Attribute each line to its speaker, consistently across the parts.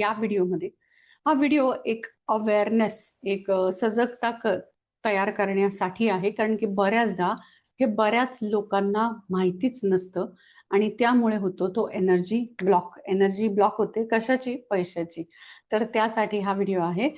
Speaker 1: या व्हिडिओमध्ये. हा व्हिडिओ एक अवेअरनेस एक सजगता तयार करण्यासाठी आहे. कारण की बऱ्याचदा हे बऱ्याच लोकांना माहितीच नसतं. आणि त्यामुळे होतो तो एनर्जी ब्लॉक एनर्जी ब्लॉक होते कशाची? पैशाची. तर त्यासाठी हा व्हिडिओ आहे.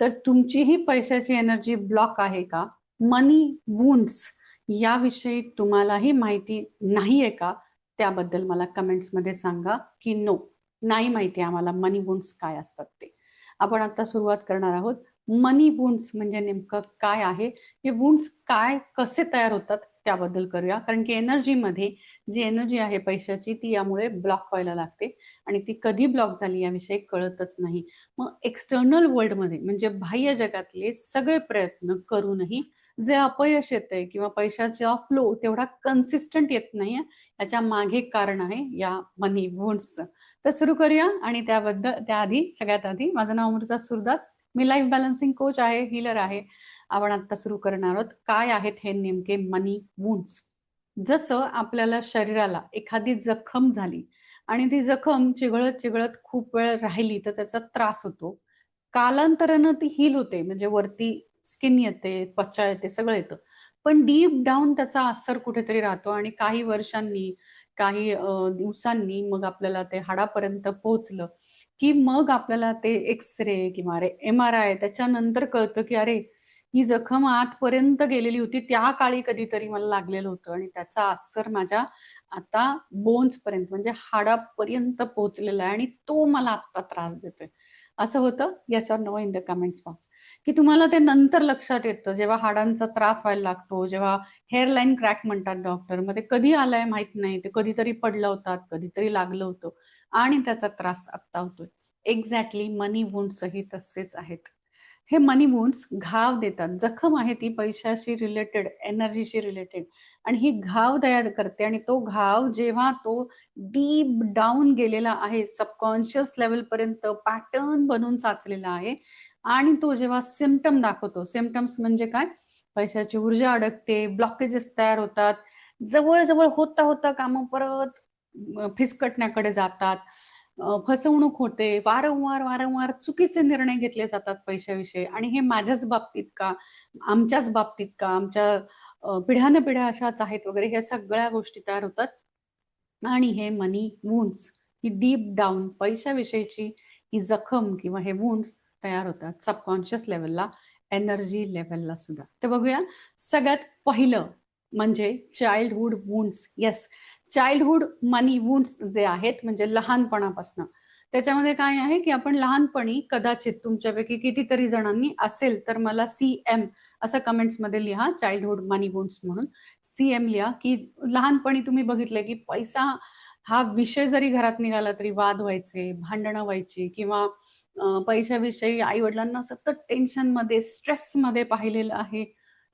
Speaker 1: तर तुमचीही पैशाची एनर्जी ब्लॉक आहे का? मनी वुंड्स याविषयी तुम्हालाही माहिती नाही आहे का? त्याबद्दल मला कमेंट्समध्ये सांगा की नो नाही माहिती आम्हाला मनी वुंड्स काय असतात ते. आपण आता सुरुवात करणार आहोत. मनी वुंड्स म्हणजे नेमकं काय आहे? हे वुंड्स काय कसे तयार होतात त्याबद्दल करूया. कारण की एनर्जीमध्ये जी एनर्जी आहे पैशाची ती यामुळे ब्लॉक व्हायला लागते आणि ती कधी ब्लॉक झाली याविषयी कळतच नाही. मग एक्सटर्नल वर्ल्डमध्ये म्हणजे बाह्य जगातले सगळे प्रयत्न करूनही जे अपयश येतंय किंवा पैशाचा फ्लो तेवढा कन्सिस्टंट येत नाही याच्या मागे कारण आहे या मनी वुंड्सचं तर सुरू करूया आणि त्याबद्दल त्याआधी सगळ्यात आधी माझं नाव अमृता सुरदास. मी लाईफ बॅलन्सिंग कोच आहे हिलर आहे. आपण आता सुरू करणार आहोत. काय आहेत हे नेमके मनी वुंड्स जसं आपल्याला शरीराला एखादी जखम झाली आणि ती जखम चिघळत चिघळत खूप वेळ राहिली तर त्याचा त्रास होतो. कालांतरानं ती हील होते म्हणजे वरती स्किन येते त्वचा येते सगळं येतं. पण डीप डाऊन त्याचा असर कुठेतरी राहतो आणि काही वर्षांनी काही दिवसांनी मग आपल्याला ते हाडापर्यंत पोहोचलं. की मग आपल्याला ते एक्स रे किंवा अरे एम आर आय त्याच्यानंतर कळतं की अरे ही जखम आतपर्यंत गेलेली होती त्या काळी कधीतरी मला लागलेलं होतं आणि त्याचा असर माझ्या आता बोन्स पर्यंत म्हणजे हाडापर्यंत पोहोचलेला आहे आणि तो मला आत्ता त्रास देतोय. असं होतं? Yes or no in the comments box की तुम्हाला ते नंतर लक्षात येतं जेव्हा हाडांचा त्रास व्हायला लागतो जेव्हा हेअरलाईन क्रॅक म्हणतात डॉक्टरमध्ये कधी आलाय माहीत नाही ते कधीतरी पडलं होतात कधीतरी लागलं होतं आणि त्याचा त्रास आत्ता होतोय. एक्झॅक्टली मनी वुंड्सही तसेच आहेत. हे मनी वुंड्स घाव देतात. जखम आहे ती पैशाशी रिलेटेड एनर्जीशी रिलेटेड आणि ही घाव तयार करते आणि तो घाव जेव्हा तो डीप डाऊन गेलेला आहे सबकॉन्शियस लेवल पर्यंत पॅटर्न बनून साचलेला आहे आणि तो जेव्हा सिमटम दाखवतो सिमटम्स म्हणजे काय? पैशाची ऊर्जा अडकते ब्लॉकेजेस तयार होतात. जवळजवळ होता होता कामं परत फिसकटण्याकडे जातात. फसवणूक होते वारंवार वारंवार चुकीचे निर्णय घेतले जातात पैशाविषयी. आणि हे माझ्याच बाबतीत का? आमच्याच बाबतीत का? आमच्या पिढ्यानपिढ्या पिढ्या अशाच आहेत वगैरे ह्या सगळ्या गोष्टी तयार होतात. आणि हे मनी वुंड्स ही डीप डाऊन पैशाविषयीची ही जखम किंवा हे वुंड्स तयार होतात सबकॉन्शियस लेवलला एनर्जी लेवलला सुद्धा. तर बघूया सगळ्यात पहिलं म्हणजे childhood wounds yes childhood money wounds जे आहेत म्हणजे लहानपणापासून. त्याच्यामध्ये काय आहे की आपण लहानपणी कदाचित तुमच्यापैकी कितीतरी जणांनी असेल तर मला सी एम असं कमेंट्समध्ये लिहा चाइल्डहुड मनी वुंड्स म्हणून. सी एम लिहा की लहानपणी तुम्ही बघितलंय की पैसा हा विषय जरी घरात निघाला तरी वाद व्हायचे भांडणं व्हायची किंवा पैशाविषयी आई वडिलांना सतत टेन्शनमध्ये स्ट्रेस मध्ये पाहिलेलं आहे.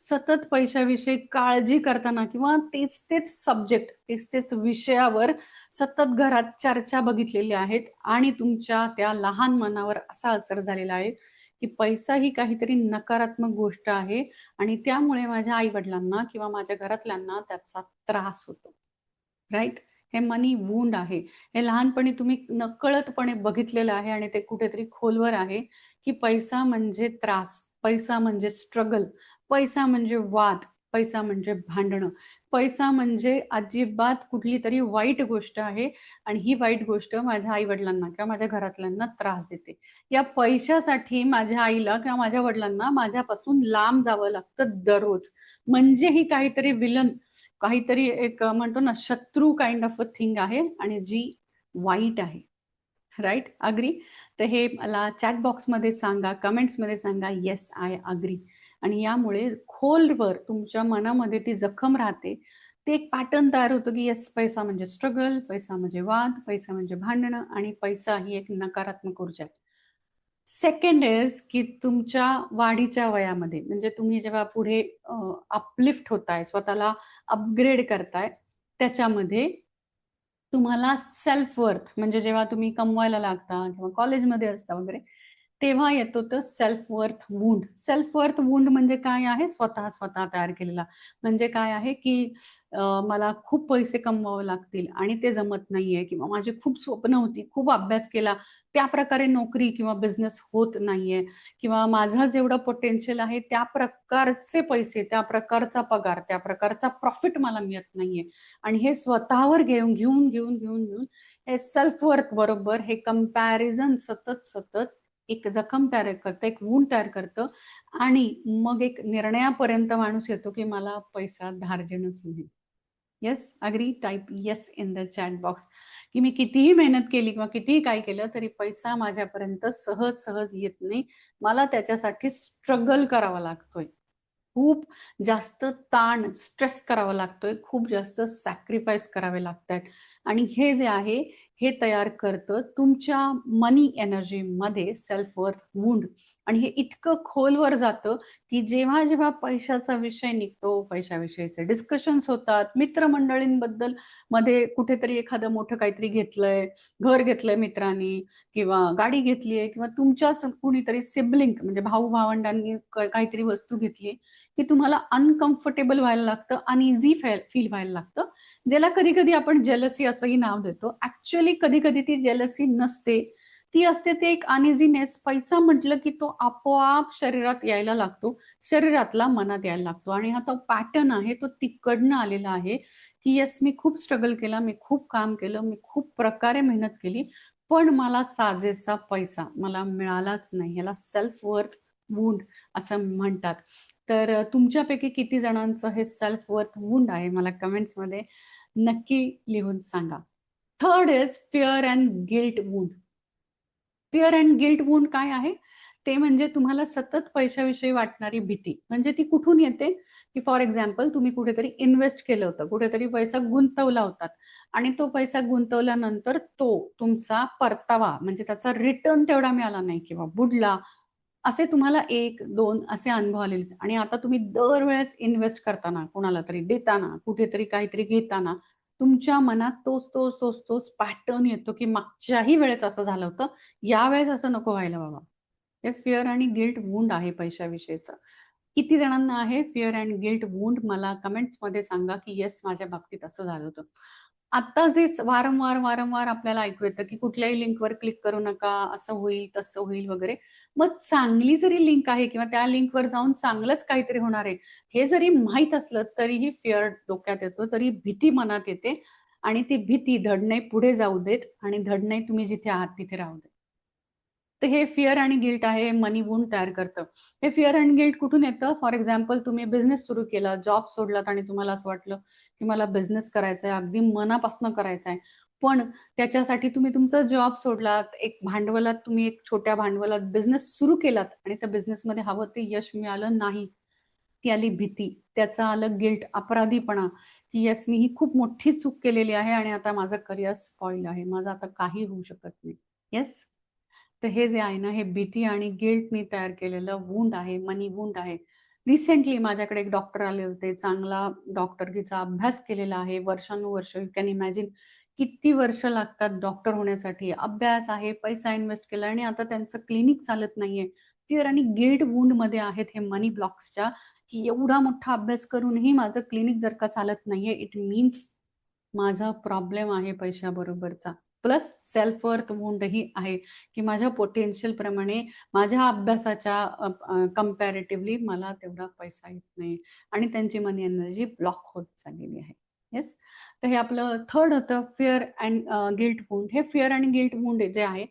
Speaker 1: सतत पैशाविषयी काळजी करताना किंवा तेच तेच सब्जेक्ट तेच तेच विषयावर सतत घरात चर्चा बघितलेल्या आहेत आणि तुमच्या त्या लहान मनावर असा असर झालेला आहे की पैसा ही काहीतरी नकारात्मक गोष्ट आहे आणि त्यामुळे माझ्या आई वडिलांना किंवा माझ्या घरातल्यांना त्याचा त्रास होतो. राईट हे मनी वुंड आहे. हे लहानपणी तुम्ही नकळतपणे बघितलेलं आहे आणि ते कुठेतरी खोलवर आहे की पैसा म्हणजे त्रास पैसा म्हणजे स्ट्रगल पैसा म्हणजे वाद पैसा म्हणजे भांडणं. पैसा म्हणजे अजिबात कुठली तरी वाईट गोष्ट आहे आणि ही वाईट गोष्ट माझ्या आई वडिलांना किंवा माझ्या घरातल्यांना त्रास देते. या पैशासाठी माझ्या आईला किंवा माझ्या वडिलांना माझ्यापासून लांब जावं लागतं दररोज. म्हणजे ही काहीतरी विलन काहीतरी एक म्हणतो ना शत्रू काइंड ऑफ अ थिंग आहे आणि जी वाईट आहे. राईट अग्री तर हे मला चॅट बॉक्समध्ये सांगा कमेंट्समध्ये सांगा. येस आय अग्री आणि यामुळे खोलवर तुमच्या मनामध्ये ती जखम राहते. ते एक पॅटर्न तयार होतं की येस पैसा म्हणजे स्ट्रगल पैसा म्हणजे वाद पैसा म्हणजे भांडणं आणि पैसा ही एक नकारात्मक ऊर्जा आहे. सेकंड इज की तुमच्या वाढीच्या वयामध्ये म्हणजे तुम्ही जेव्हा पुढे अपलिफ्ट होताय स्वतःला अपग्रेड करताय त्याच्यामध्ये तुम्हाला सेल्फ वर्थ म्हणजे जेव्हा तुम्ही कमवायला लागता किंवा कॉलेजमध्ये असता वगैरे तेव्हा येतो तर self worth wound self worth wound म्हणजे काय आहे? स्वतः स्वतः तयार केलेला. म्हणजे काय आहे की मला खूप पैसे कमवावे लागतील आणि ते जमत नाहीये किंवा माझी खूप स्वप्न होती खूप अभ्यास केला त्या प्रकारे नोकरी किंवा बिझनेस होत नाहीये किंवा माझा जेवढं पोटेन्शियल आहे त्या प्रकारचे पैसे त्या प्रकारचा पगार त्या प्रकारचा प्रॉफिट मला मिळत नाहीये. आणि हे स्वतःवर घेऊन घेऊन घेऊन घेऊन घेऊन हे सेल्फ वर्थ बरोबर हे कंपॅरिझन सतत सतत एक जखम तयार करतं एक वूंड तयार करतं आणि मग एक निर्णयापर्यंत माणूस येतो की मला पैसा धार्जिनच नाही yes agree type yes in the chat box की मी कितीही मेहनत केली किंवा कितीही काय केलं तरी पैसा माझ्यापर्यंत सहज सहज येत नाही. मला त्याच्यासाठी स्ट्रगल करावा लागतोय. खूप जास्त ताण स्ट्रेस करावा लागतोय. खूप जास्त सॅक्रिफाईस करावे लागत आहेत आणि हे जे आहे हे तयार करतं तुमच्या मनी एनर्जीमध्ये सेल्फ वर्थ वुंड आणि हे इतकं खोलवर जातं की जेव्हा जेव्हा पैशाचा विषय निघतो पैशाविषयीचे डिस्कशन्स होतात मित्रमंडळींबद्दलमध्ये कुठेतरी एखादं मोठं काहीतरी घेतलंय घर घेतलंय मित्रांनी किंवा गाडी घेतलीये किंवा तुमच्याच कुणीतरी सिबलिंग म्हणजे भाऊ भावंडांनी काहीतरी वस्तू घेतली की तुम्हाला अनकम्फर्टेबल व्हायला लागतं अनइझी फील व्हायला लागतं. ज्याला कधी कधी आपण जेलसी असंही नाव देतो. ऍक्च्युअली कधी कधी ती जेलसी नसते. ती असते ते एक अनइझीनेस पैसा म्हटलं की तो आपोआप शरीरात यायला लागतो. शरीरातला मनात यायला लागतो. आणि हा तो पॅटर्न आहे तो तिकडनं आलेला आहे की येस मी खूप स्ट्रगल केला मी खूप काम केलं मी खूप प्रकारे मेहनत केली पण मला साजेसा पैसा मला मिळालाच नाही. याला सेल्फ वर्थ वुंड असं म्हणतात. तर तुमच्यापैकी किती जणांचं हे सेल्फ वर्थ वुंड आहे मला कमेंट्समध्ये नक्की लिहून सांगा. Third is fear and guilt wound fear and guilt wound काय आहे? ते म्हणजे तुम्हाला सतत पैशाविषयी वाटणारी भीती. म्हणजे ती कुठून येते? की फॉर एक्झाम्पल तुम्ही कुठेतरी इन्व्हेस्ट केलं होतं कुठेतरी पैसा गुंतवला होता आणि तो पैसा गुंतवल्यानंतर तो तुमचा परतावा म्हणजे त्याचा रिटर्न तेवढा मिळाला नाही किंवा बुडला असे तुम्हाला एक दोन असे अनुभव आलेले आणि आता तुम्ही दरवेळेस इन्व्हेस्ट करताना कोणाला तरी देताना कुठेतरी काहीतरी घेताना तुमच्या मनात तोच तोच तोच तोच पॅटर्न येतो की मागच्याही वेळेस असं झालं होतं. यावेळेस असं नको व्हायला बाबा. हे फिअर आणि गिल्ट वुंड आहे पैशाविषयीचं. किती जणांना आहे फिअर अँड गिल्ट वुंड मला कमेंट्समध्ये सांगा की येस माझ्या बाबतीत असं झालं होतं. आता जे वारंवार वारंवार आपल्याला ऐकू येतं की कुठल्याही लिंकवर क्लिक करू नका असं होईल तसं होईल वगैरे. मग चांगली जरी लिंक आहे किंवा त्या लिंकवर जाऊन चांगलंच काहीतरी होणार आहे हे जरी माहीत असलं तरीही फिअर डोक्यात येतो तरी भीती मनात येते आणि ती भीती धडणे पुढे जाऊ देत आणि धडणे तुम्ही जिथे आहात तिथे राहू देत. तर हे फिअर आणि गिल्ट आहे मनी वूंड तयार करतं. हे फिअर अँड गिल्ट कुठून येतं? फॉर एक्झाम्पल तुम्ही बिझनेस सुरू केला जॉब सोडलात आणि तुम्हाला असं वाटलं की मला बिझनेस करायचा आहे अगदी मनापासून करायचा आहे पण त्याच्यासाठी तुम्ही तुमचा जॉब सोडलात एक भांडवलात तुम्ही एक छोट्या भांडवलात बिझनेस सुरू केलात आणि त्या बिझनेसमध्ये हवं ते यश मिळालं नाही. ती आली भीती त्याचा आलं गिल्ट अपराधीपणा की यस मी ही खूप मोठी चूक केलेली आहे आणि आता माझं करिअर स्पॉइल आहे. माझं आता काही होऊ शकत नाही. येस तर हे जे आहे ना हे भीती आणि गिल्टनी तयार केलेलं वुंड आहे मनी वुंड आहे. रिसेंटली माझ्याकडे एक डॉक्टर आले होते चांगला डॉक्टरकीचा अभ्यास केलेला आहे. वर्षानुवर्ष यू कॅन इमॅजिन किती वर्ष लागतात डॉक्टर होण्यासाठी. अभ्यास आहे पैसा इन्व्हेस्ट केला आणि आता त्यांचं क्लिनिक चालत नाहीये. फिअर आणि गिल्ट वुंडमध्ये आहेत हे मनी ब्लॉक्सच्या की एवढा मोठा अभ्यास करूनही माझं क्लिनिक जर का चालत नाहीये इट मीन्स माझा प्रॉब्लेम आहे पैशाबरोबरचा. प्लस सेल्फ वर्थ वुंडही आहे की माझ्या पोटेन्शियल प्रमाणे माझ्या अभ्यासाच्या कम्पॅरेटिव्हली मला तेवढा पैसा येत नाही आणि त्यांची मनी एनर्जी ब्लॉक होत चाललेली आहे. येस तर हे आपलं थर्ड होतं फिअर अँड गिल्ट वुंड हे फिअर अँड गिल्ट वुंड जे आहे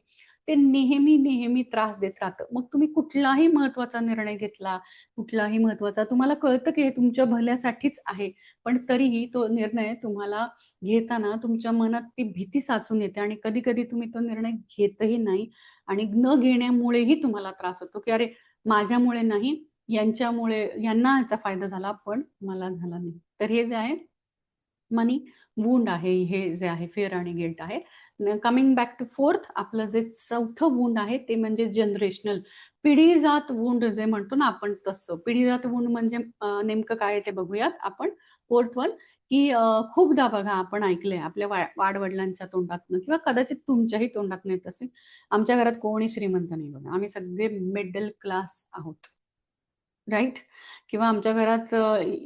Speaker 1: ते नेहमी नेहमी त्रास देत राहतं. मग तुम्ही कुठलाही महत्त्वाचा निर्णय घेतला कुठलाही महत्त्वाचा तुम्हाला कळतं की हे तुमच्या भल्यासाठीच आहे. पण तरीही तो निर्णय तुम्हाला घेताना तुमच्या मनात ती भीती साचून येते आणि कधी कधी तुम्ही तो निर्णय घेतही नाही आणि न घेण्यामुळेही तुम्हाला त्रास होतो की अरे माझ्यामुळे नाही यांच्यामुळे यांना याचा फायदा झाला पण मला झाला नाही. तर हे जे आहे मनी वुंड आहे हे जे आहे फेअर आणि गिल्ट आहे. कमिंग बॅक टू फोर्थ आपलं जे चौथं वुंड आहे ते म्हणजे जनरेशनल पिढीजात वुंड जे म्हणतो ना आपण तसं. पिढीजात वुंड म्हणजे नेमकं काय ते बघूयात आपण. फोर्थ वन की खूपदा बघा आपण ऐकलंय आपल्या वाडवडिलांच्या तोंडातनं किंवा कदाचित तुमच्याही तोंडात येत असेल. आमच्या घरात कोणी श्रीमंत नाही बघा. आम्ही सगळे मिडल क्लास आहोत. राईट? किंवा आमच्या घरात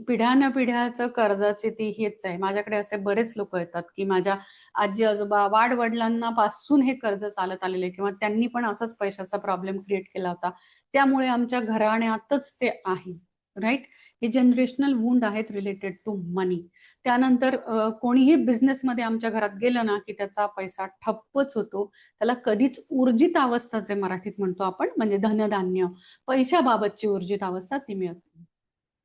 Speaker 1: पिढ्यान पिढ्याचं कर्जाचे ती हेच आहे. माझ्याकडे असे बरेच लोक येतात की माझ्या आजी आजोबा वाडवडिलांना पासून हे कर्ज चालत आलेले किंवा त्यांनी पण असाच पैशाचा प्रॉब्लेम क्रिएट केला होता. त्यामुळे आमच्या घराण्यातच ते आहे. राईट? हे जनरेशनल वुंड आहेत रिलेटेड टू मनी त्यानंतर कोणीही बिझनेसमध्ये आमच्या घरात गेलं ना की त्याचा पैसा ठप्पच होतो. त्याला कधीच ऊर्जित अवस्था जे मराठीत म्हणतो आपण म्हणजे धनधान्य पैशाबाबतची ऊर्जित अवस्था ती मिळत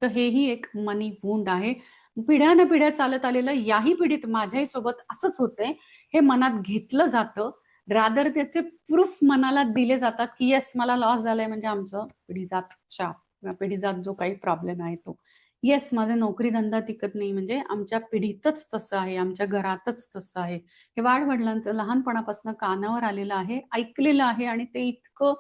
Speaker 1: तर हेही एक मनी वुंड आहे. पिढ्यानं पिढ्या चालत आलेलं याही पिढीत माझ्याही सोबत असंच होतंय. हे मनात घेतलं जातं. रादर त्याचे प्रूफ मनाला दिले जातात की येस मला लॉस झालाय म्हणजे आमचं पिढीजात शाप. पिढीजात जो काही प्रॉब्लेम आहे तो. येस माझा नोकरी धंदा टिकत नाही. म्हणजे आमच्या पिढीतच तसं आहे. आमच्या घरातच तसं आहे. हे वाढवडिलांचं लहानपणापासून कानावर आलेलं आहे ऐकलेलं आहे आणि ते इतकं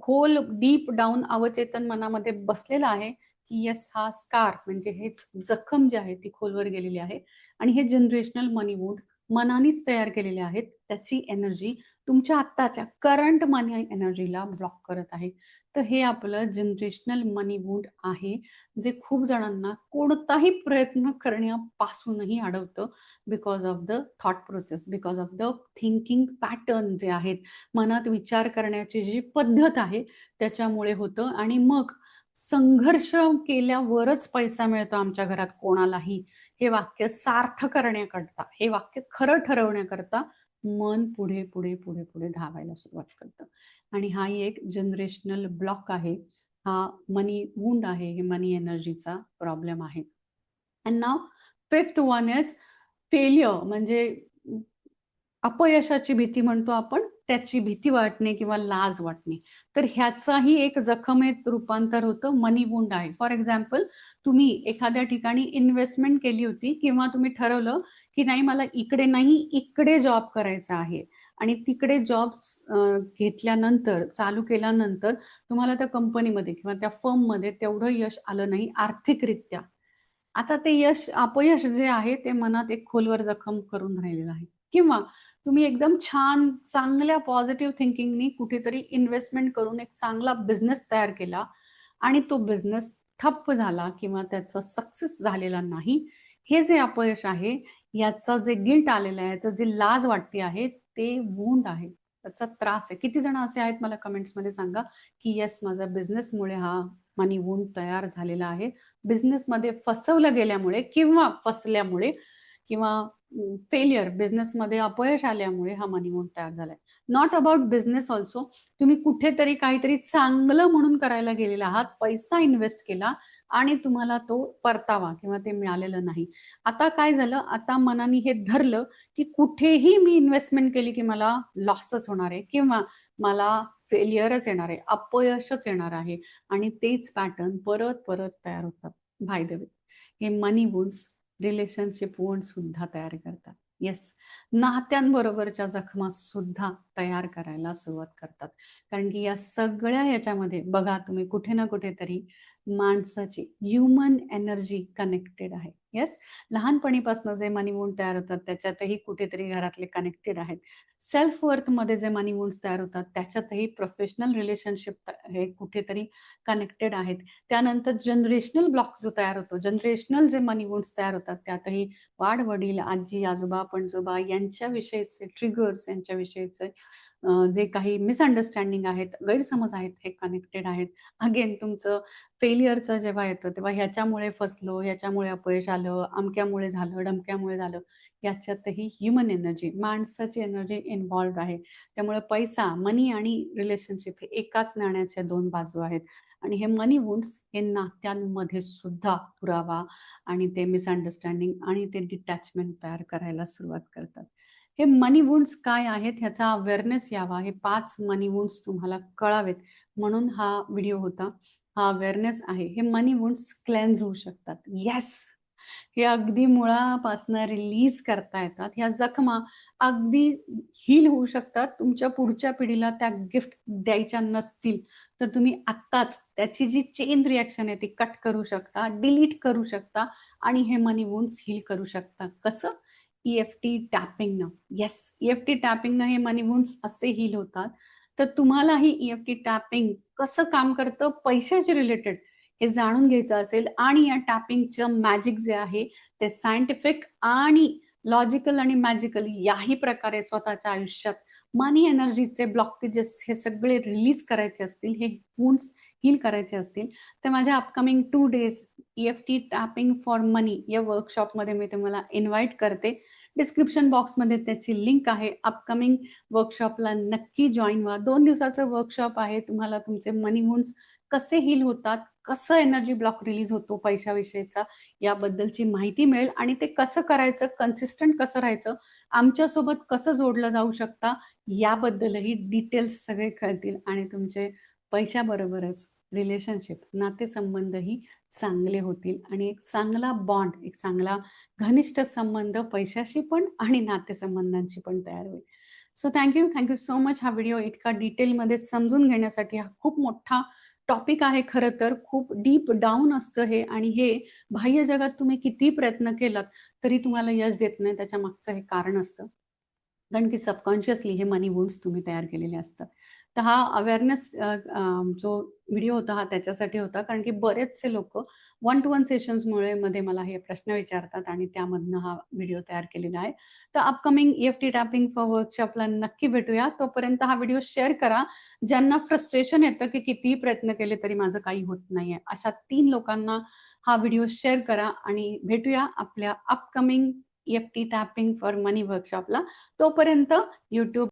Speaker 1: खोल डीप डाऊन अवचेतन मनामध्ये बसलेलं आहे की येस हा स्कार म्हणजे हेच जखम जी आहे ती खोलवर गेलेली आहे. आणि हे जनरेशनल मनी वूड मनानेच तयार केलेले आहेत. त्याची एनर्जी तुमच्या आत्ताच्या करंट मनी एनर्जीला ब्लॉक करत आहे. तर हे आपलं जनरेशनल मनी वूड आहे जे खूप जणांना कोणताही प्रयत्न करण्यापासूनही अडवतं because of the thought process because of the thinking pattern जे आहेत मनात विचार करण्याची जी पद्धत आहे त्याच्यामुळे होतं. आणि मग संघर्ष केल्यावरच पैसा मिळतो आमच्या घरात कोणालाही. हे वाक्य सार्थ करण्याकरता हे वाक्य खरं ठरवण्याकरता मन पुढे पुढे पुढे पुढे धावायला सुरुवात करतं. आणि हा एक जनरेशनल ब्लॉक आहे. हा मनी वुंड आहे. हे मनी एनर्जीचा प्रॉब्लेम आहे. अँड नाव फिफ्थ वन इज फेलियर म्हणजे अपयशाची भीती म्हणतो आपण. त्याची भीती वाटणे किंवा लाज वाटणे. तर ह्याचाही एक जखमेत रूपांतर होतं मनी वुंड आहे. फॉर एक्झाम्पल तुम्ही एखाद्या ठिकाणी इन्व्हेस्टमेंट केली होती किंवा तुम्ही ठरवलं की नाही मला इकडे नाही इकडे जॉब करायचा आहे आणि तिकडे जॉब घेतल्यानंतर चालू केल्यानंतर तुम्हाला त्या कंपनीमध्ये किंवा त्या फर्ममध्ये तेवढं यश आलं नाही आर्थिकरित्या. आता ते यश अपयश जे आहे ते मनात एक खोलवर जखम करून राहिलेलं आहे. किंवा तुम्ही एकदम छान चांगल्या पॉझिटिव्ह थिंकिंगनी कुठेतरी इन्व्हेस्टमेंट करून एक चांगला बिझनेस तयार केला आणि तो बिझनेस ठप्प झाला किंवा त्याचा सक्सेस झालेला नाही. हे जे अपयश आहे याचं जे गिल्ट आलेलं आहे याचं जे लाज वाटते आहे ते वूंड आहे. त्याचा त्रास आहे. किती जण असे आहेत मला कमेंट्समध्ये सांगा की येस माझा बिझनेसमुळे हा मनी वूंड तयार झालेला आहे. बिझनेसमध्ये फसवलं गेल्यामुळे किंवा फसल्यामुळे किंवा फेलियर बिझनेसमध्ये अपयश आल्यामुळे हा मनी तयार झालाय. नॉट अबाउट बिझनेस ऑल्सो तुम्ही कुठेतरी काहीतरी चांगलं म्हणून करायला गेलेला आहात पैसा इन्व्हेस्ट केला आणि तुम्हाला तो परतावा किंवा ते मिळालेलं नाही. आता काय झालं? आता मनाने हे धरलं की कुठेही मी इन्व्हेस्टमेंट केली की मला लॉसच होणार आहे किंवा मला फेलियरच येणार आहे अपयशच येणार आहे. आणि तेच पॅटर्न परत परत तयार होतात. भाय वे हे मनी वुड्स रिलेशनशिप वंड सुद्धा तयार करतात. येस नात्यांबरोबरच्या जखमा सुद्धा तयार करायला सुरुवात करतात. कारण की या सगळ्या याच्यामध्ये बघा तुम्ही कुठे ना कुठेतरी माणसाची ह्युमन एनर्जी कनेक्टेड आहे. येस लहानपणीपासून जे मनी वूंड तयार होतात त्याच्यातही कुठेतरी घरातले कनेक्टेड आहेत. सेल्फ वर्थमध्ये जे मनी वूंड तयार होतात त्याच्यातही प्रोफेशनल रिलेशनशिप हे कुठेतरी कनेक्टेड आहेत. त्यानंतर जनरेशनल ब्लॉक जो तयार होतो जनरेशनल जे मनी वून्स तयार होतात त्यातही वाढ वडील आजी आजोबा पणजोबा यांच्याविषयीचे ट्रिगर्स यांच्याविषयीचे जे काही मिसअंडरस्टँडिंग आहेत गैरसमज आहेत हे कनेक्टेड आहेत. अगेन तुमचं फेलियरचं जेव्हा येतं तेव्हा ह्याच्यामुळे फसलो ह्याच्यामुळे अपयश आलं अमक्यामुळे झालं डमक्यामुळे झालं याच्यातही ह्युमन एनर्जी माणसाची एनर्जी इन्व्हॉल्ड आहे. त्यामुळे पैसा मनी आणि रिलेशनशिप हे एकाच नाण्याच्या दोन बाजू आहेत. आणि हे मनी वुंड्स हे नात्यांमध्ये सुद्धा पुरावा आणि ते मिसअंडरस्टँडिंग आणि ते डिटॅचमेंट तयार करायला सुरुवात करतात. हे मनी वुंड्स काय आहेत ह्याचा अवेअरनेस यावा. हे पाच मनी वुंड्स तुम्हाला कळावेत. म्हणून हा व्हिडिओ होता. हा अवेअरनेस आहे. हे मनी वुंड्स क्लेन्स होऊ शकतात. येस हे अगदी मुळापासनं रिलीज करता येतात. ह्या जखमा अगदी हील होऊ शकतात. तुमच्या पुढच्या पिढीला त्या गिफ्ट द्यायच्या नसतील तर तुम्ही आत्ताच त्याची जी चेन रिॲक्शन आहे ती कट करू शकता डिलीट करू शकता आणि हे मनी वुंड्स हील करू शकता. कसं? ई एफ टी टॅपिंगनं येस ईएफटी टॅपिंगनं हे मनी वुंड्स असे हील होतात. तर तुम्हालाही ई एफ टी टॅपिंग कसं काम करतं? पैशाचे रिलेटेड हे जाणून घ्यायचं असेल. आणि या टॅपिंगचं मॅजिक जे आहे ते सायंटिफिक आणि लॉजिकल आणि मॅजिकल याही प्रकारे स्वतःच्या आयुष्यात मनी एनर्जीचे ब्लॉकेजेस हे सगळे रिलीज करायचे असतील हे वुंड्स हील करायचे असतील. तर माझ्या upcoming two days E F T tapping for money या वर्कशॉपमध्ये मी तुम्हाला इन्व्हाइट करते. डिस्क्रिप्शन बॉक्समध्ये त्याची लिंक आहे. अपकमिंग वर्कशॉपला नक्की जॉईन व्हा. दोन दिवसाचं वर्कशॉप आहे. तुम्हाला तुमचे मनी वुन्स कसे हील होतात कसं एनर्जी ब्लॉक रिलीज होतो पैशाविषयीचा याबद्दलची माहिती मिळेल. आणि ते कसं करायचं कन्सिस्टंट कसं राहायचं आमच्यासोबत कसं जोडलं जाऊ शकता याबद्दलही डिटेल्स सगळे कळतील आणि तुमचे पैशाबरोबरच. रिलेशनशिप नातेसंबंधही चांगले होतील. आणि एक चांगला बॉन्ड एक चांगला घनिष्ठ संबंध पैशाशी पण आणि नातेसंबंधांशी पण तयार होईल. So thank you thank you so much हा व्हिडिओ इतका डिटेलमध्ये समजून घेण्यासाठी हा खूप मोठा टॉपिक आहे खरं तर. खूप डीप डाऊन असतं हे. आणि हे बाह्य जगात तुम्ही किती प्रयत्न केलात तरी तुम्हाला यश देत नाही. त्याच्या मागचं हे कारण असतं. कारण की सबकॉन्शियसली हे मनी वुन्स तुम्ही तयार केलेले असतात. तर हा अवेअरनेस जो व्हिडिओ होता हा त्याच्यासाठी होता. कारण की बरेचसे लोक वन टू वन सेशन्समुळे मध्ये मला हे प्रश्न विचारतात आणि त्यामधनं हा व्हिडिओ तयार केलेला आहे. तर upcoming E F T tapping for वर्कशॉपला नक्की भेटूया. तोपर्यंत हा व्हिडिओ शेअर करा. ज्यांना फ्रस्ट्रेशन येतं की कितीही प्रयत्न केले तरी माझं काही होत नाहीये. अशा तीन लोकांना हा व्हिडिओ शेअर करा आणि भेटूया आपल्या upcoming F T tapping for money वर्कशॉपला तोपर्यंत युट्यूब